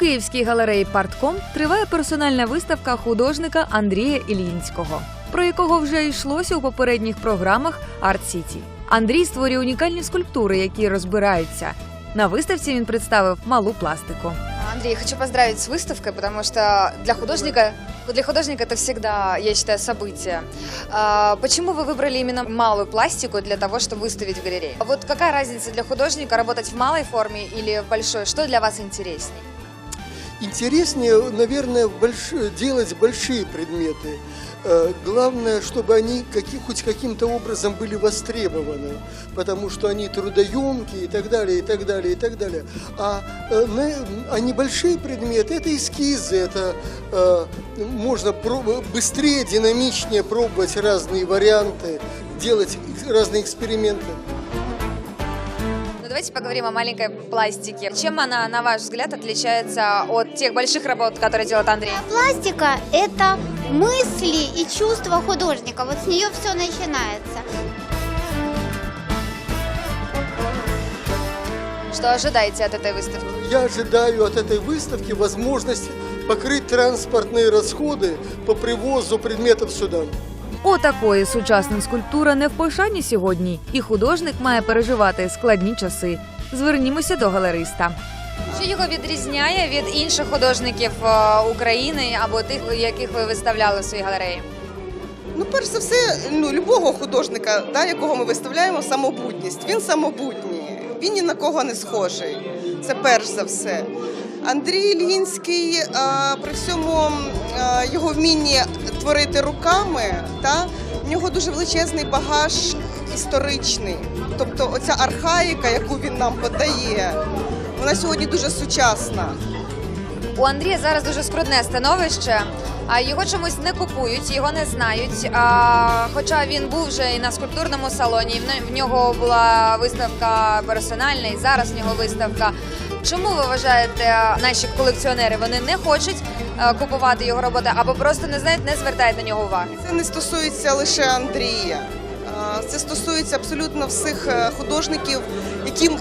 Київській галереї Партком триває персональна виставка художника Андрія Ілінського, про якого вже йшлося у попередніх програмах Арт Сіті. Андрій створює унікальні скульптури, які розбираються. На виставці він представив малу пластику. Андрей, хочу поздравить с выставкой, потому что для художника, для художника это всегда, я считаю, событие. А, Почему вы выбрали именно малую пластику для того, чтобы выставить в галерее? Вот какая разница для художника работать в малой форме или в большой? Что для вас интересней? Интереснее, наверное, больш- делать большие предметы. Э, Главное, чтобы они каки- хоть каким-то образом были востребованы, потому что они трудоемкие и так далее, и так далее, и так далее. А, э, на- а небольшие предметы – это эскизы, это э, можно про- быстрее, динамичнее пробовать разные варианты, делать разные эксперименты. Давайте поговорим о маленькой пластике. Чем она, на ваш взгляд, отличается от тех больших работ, которые делает Андрей? Пластика – это мысли и чувства художника. Вот с нее все начинается. Что ожидаете от этой выставки? Я ожидаю от этой выставки возможность покрыть транспортные расходы по привозу предметов сюда. Отакої сучасна скульптура не в пошані сьогодні, і художник має переживати складні часи. Звернімося до галериста. Що його відрізняє від інших художників е, України або тих, яких ви виставляли в своїй галереї? Ну, перш за все, ну, любого художника, да, якого ми виставляємо, самобутність. Він самобутній, він ні на кого не схожий. Це перш за все. Андрій Ільїнський, е, при всьому е, його вмінні творити руками, та, в нього дуже величезний багаж історичний. Тобто оця архаїка, яку він нам подає, вона сьогодні дуже сучасна. У Андрія зараз дуже скрутне становище. А його чомусь не купують, його не знають. А, хоча він був вже і на скульптурному салоні, і в нього була виставка персональна, і зараз в нього виставка. Чому ви вважаєте, наші колекціонери вони не хочуть купувати його роботи або просто не знають, не звертають на нього уваги? Це не стосується лише Андрія. Це стосується абсолютно всіх е, художників,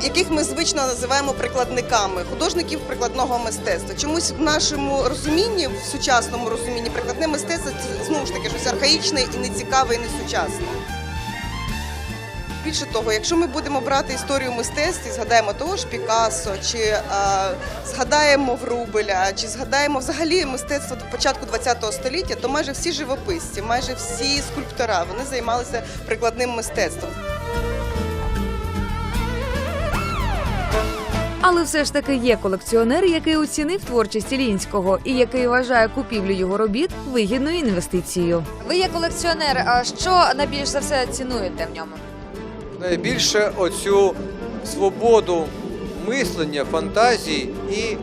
яких ми звично називаємо прикладниками, художників прикладного мистецтва. Чомусь в нашому розумінні, в сучасному розумінні, прикладне мистецтво це знову ж таки щось архаїчне і нецікаве, і несучасне. Більше того, якщо ми будемо брати історію мистецтв і згадаємо того ж Пікассо, чи е, згадаємо Врубеля, чи згадаємо взагалі мистецтво початку ХХ століття, то майже всі живописці, майже всі скульптора вони займалися прикладним мистецтвом. Але все ж таки є колекціонер, який оцінив творчість Ілінського і який вважає купівлю його робіт вигідною інвестицією. Ви є колекціонер. а Що найбільш за все цінуєте в ньому? Найбільше оцю свободу мислення, фантазії і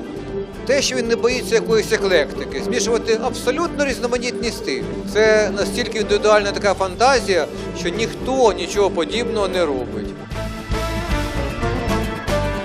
те, що він не боїться якоїсь еклектики, змішувати абсолютно різноманітні стилі. Це настільки індивідуальна така фантазія, що ніхто нічого подібного не робить.